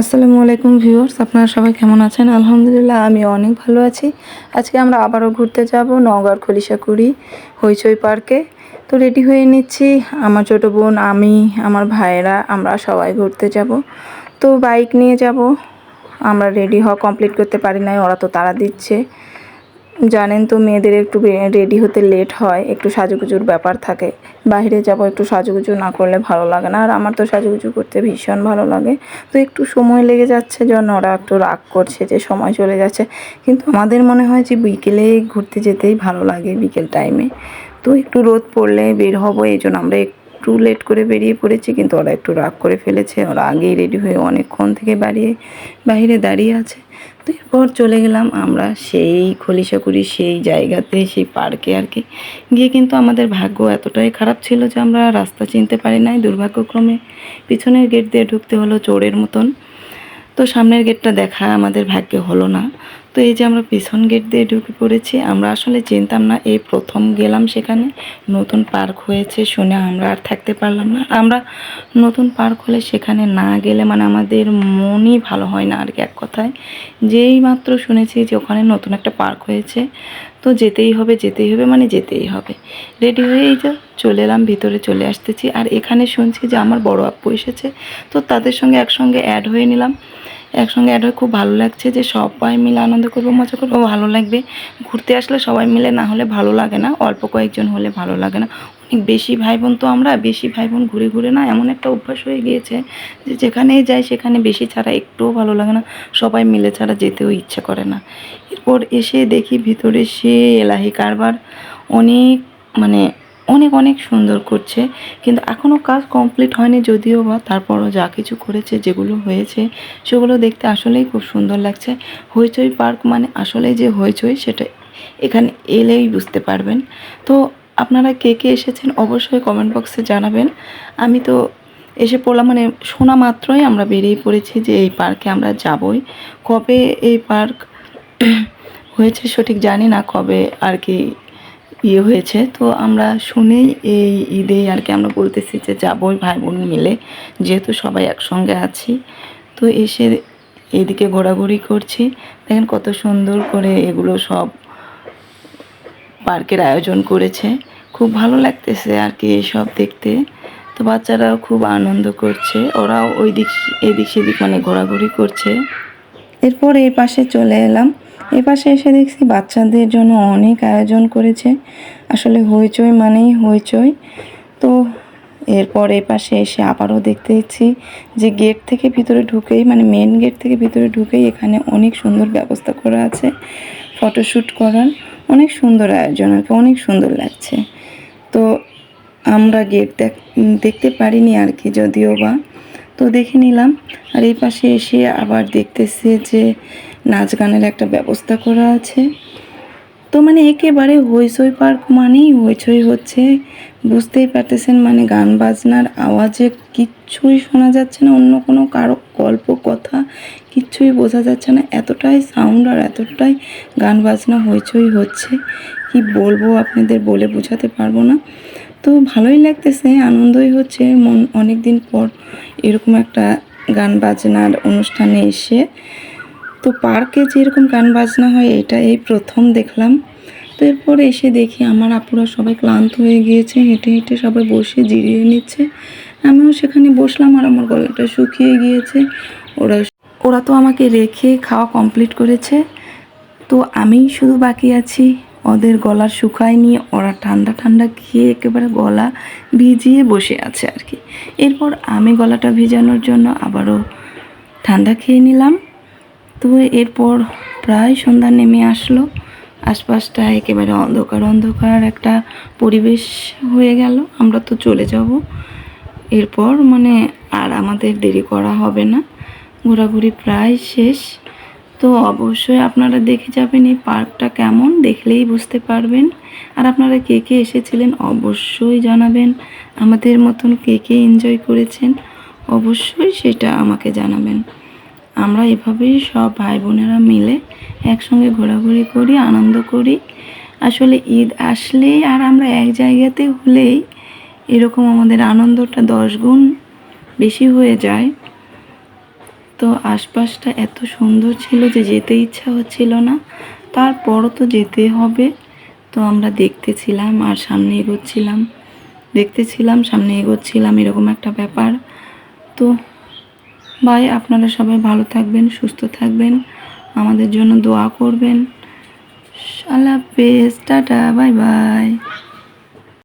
আসসালামু আলাইকুম ভিউয়ার্স, আপনারা সবাই কেমন আছেন? আলহামদুলিল্লাহ আমি অনেক ভালো আছি। আজকে আমরা আবারও ঘুরতে যাব নওগাঁর খলিশাকুড়ি হইচই পার্কে। তো রেডি হয়ে নিচ্ছি। আমার ছোটো বোন, আমি, আমার ভাইয়েরা, আমরা সবাই ঘুরতে যাব। তো বাইক নিয়ে যাব। আমরা রেডি হওয়া কমপ্লিট করতে পারি নাই, ওরা তো তারা দিচ্ছে। জানেন তো, মেয়েদের একটু রেডি হতে লেট হয়, একটু সাজুগুজুর ব্যাপার থাকে। বাইরে যাব একটু সাজুগুজু না করলে ভালো লাগে না, আর আমার তো সাজুগুজু করতে ভীষণ ভালো লাগে। তো একটু সময় লেগে যাচ্ছে জন্য ওরা একটু রাগ করছে যে সময় চলে যাচ্ছে। কিন্তু আমাদের মনে হয় যে বিকেলে ঘুরতে যেতেই ভালো লাগে বিকেল টাইমে তো একটু রোদ পড়লে বের হব, এই জন্য আমরা একটু লেট করে বেরিয়ে পড়েছি, কিন্তু ওরা একটু রাগ করে ফেলেছে। ওরা আগেই রেডি হয়ে অনেকক্ষণ থেকে বাড়িয়ে, বাইরে দাঁড়িয়ে আছে। এরপর চলে গেলাম আমরা সেই খলিশাকুড়ি, সেই জায়গাতে, সেই পার্কে আর কি। গিয়ে কিন্তু আমাদের ভাগ্য এতটাই খারাপ ছিল যে আমরা রাস্তা চিনতে পারি নাই দুর্ভাগ্যক্রমে। পিছনের গেট দিয়ে ঢুকতে হলো চোরের মতন। তো সামনের গেটটা দেখা আমাদের ভাগ্যে হলো না। তো এই যে আমরা পিছন গেট দিয়ে ঢুকে পড়েছি, আমরা আসলে চিনতাম না এই প্রথম গেলাম সেখানে। নতুন পার্ক হয়েছে শুনে আমরা আর থাকতে পারলাম না। আমরা নতুন পার্ক হলে সেখানে না গেলে মানে আমাদের মনই ভালো হয় না আর কি এক কথায়। যেই মাত্র শুনেছি যে ওখানে নতুন একটা পার্ক হয়েছে, তো যেতেই হবে যেতেই হবে মানে যেতেই হবে। রেডি হয়ে এই যে, চলে এলাম, ভিতরে চলে আসতেছি। আর এখানে শুনছি যে আমার বড় আপু এসেছে, তো তাদের সঙ্গে একসঙ্গে অ্যাড হয়ে নিলাম। একসঙ্গে অ্যাড হয়ে খুব ভালো লাগছে যে সবাই মিলে আনন্দ করব, মজা করব, ভালো লাগবে। ঘুরতে আসলে সবাই মিলে না হলে ভালো লাগে না, অল্প কয়েকজন হলে ভালো লাগে না। অনেক বেশি ভাই বোন তো আমরা, বেশি ভাই বোন ঘুরে ঘুরে না, এমন একটা অভ্যাস হয়ে গিয়েছে যে যেখানেই যাই সেখানে বেশি ছাড়া একটুও ভালো লাগে না, সবাই মিলে ছাড়া যেতেও ইচ্ছে করে না। এরপর এসে দেখি ভিতরে সে এলাহি কারবার, অনেক মানে অনেক অনেক সুন্দর করছে। কিন্তু এখনও কাজ কমপ্লিট হয়নি যদিও বা তারপরও যা কিছু করেছে, যেগুলো হয়েছে, সেগুলো দেখতে আসলেই খুব সুন্দর লাগছে। হইচই পার্ক মানে আসলেই যে হইচই, সেটা এখানে এলেই বুঝতে পারবেন। তো আপনারা কে কে এসেছেন অবশ্যই কমেন্ট বক্সে জানাবেন। আমি তো এসে পড়লাম মানে শোনা মাত্রই আমরা বেরিয়ে পড়েছি যে এই পার্কে আমরা যাবই। কবে এই পার্ক হয়েছে সঠিক জানি না, কবে আর কি ইয়ে হয়েছে। তো আমরা শুনেই এই ঈদে আর কি আমরা বলতেছি যে যাবই ভাই বোন মিলে, যেহেতু সবাই একসঙ্গে আছি। তো এসে এদিকে ঘোরাঘুরি করছি। দেখেন কত সুন্দর করে এগুলো সব পার্কের আয়োজন করেছে। খুব ভালো লাগতেছে আর কি এসব দেখতে। তো বাচ্চারাও খুব আনন্দ করছে। ওরাও ওই দিক এদিক সেদিক মানে ঘোরাঘুরি করছে। এরপর এই পাশে চলে এলাম। এই পাশে এসে দেখছি বাচ্চাদের জন্য অনেক আয়োজন করেছে। আসলে হইচই মানেই হইচই। তো এরপর এই পাশে এসে আবারও দেখতে দেখতেছি যে গেট থেকে ভিতরে ঢুকেই মানে মেন গেট থেকে ভিতরে ঢুকেই এখানে অনেক সুন্দর ব্যবস্থা করা আছে। ফটোশ্যুট করার অনেক সুন্দর আয়োজন আর অনেক সুন্দর লাগছে। তো আমরা গেট দেখ, দেখতে পারিনি আর কি যদিও বা। তো দেখে নিলাম। আর এই পাশে এসে আবার দেখতেছে যে নাচ গানের একটা ব্যবস্থা করা আছে। তো মানে একেবারে হইচই পার্ক মানেই হইচই হচ্ছে। বুঝতেই পারতেছেন মানে গান বাজনার আওয়াজে কিচ্ছুই শোনা যাচ্ছে না, অন্য কোনো কারও গল্প, কথা কিচ্ছুই বোঝা যাচ্ছে না। এতটাই সাউন্ড আর এতটাই গান বাজনা হইচই হচ্ছে। কি বলব আপনাদের বলে বোঝাতে পারব না। তো ভালোই লাগতেছে, আনন্দই হচ্ছে। মন অনেক দিন পর এরকম একটা গান বাজনার অনুষ্ঠানে এসে তো পার্কে যেরকম গান বাজনা হয়, এটা এই প্রথম দেখলাম। তো এরপরে এসে দেখি আমার আপুরা সবাই ক্লান্ত হয়ে গিয়েছে, হেঁটে হেঁটে সবাই বসে জিরিয়ে নিচ্ছে। আমিও সেখানে বসলাম আর আমার গলাটা শুকিয়ে গিয়েছে। ওরা ওরা তো আমাকে রেখে খাওয়া কমপ্লিট করেছে। তো আমি শুধু বাকি আছি। ওদের গলার শুকায় নিয়ে ওরা ঠান্ডা ঠান্ডা খেয়ে একেবারে গলা ভিজিয়ে বসে আছে আর কি। এরপর আমি গলাটা ভিজানোর জন্য আবারও ঠান্ডা খেয়ে নিলাম। তো এরপর প্রায় সন্ধ্যা নেমে আসলো। আশপাশটা একেবারে অন্ধকার অন্ধকার একটা পরিবেশ হয়ে গেল। আমরা তো চলে যাব। এরপর মানে আর আমাদের দেরি করা হবে না। ঘোরাঘুরি প্রায় শেষ। তো অবশ্যই আপনারা দেখে যাবেন এই পার্কটা কেমন, দেখলেই বুঝতে পারবেন। আর আপনারা কে কে এসেছিলেন অবশ্যই জানাবেন। আমাদের মতন কে কে এনজয় করেছেন অবশ্যই সেটা আমাকে জানাবেন। আমরা এভাবেই সব ভাই বোনেরা মিলে একসঙ্গে ঘোরাঘুরি করি, আনন্দ করি। আসলে ঈদ আসলেই আর আমরা এক জায়গাতে হলেই এরকম আমাদের আনন্দটা দশ গুণ বেশি হয়ে যায়। তো আশপাশটা এত সুন্দর ছিল যে যেতে ইচ্ছা হচ্ছিল না। তারপরও তো যেতে হবে। তো আমরা দেখতেছিলাম আর সামনে এগোচ্ছিলাম। দেখতেছিলাম, সামনে এগোচ্ছিলাম, এরকম একটা ব্যাপার। তো বাই আপনারা সবাই ভালো থাকবেন, সুস্থ থাকবেন, আমাদের জন্য দোয়া করবেন। আল্লাহ হাফেজ, টাটা, বাই বাই।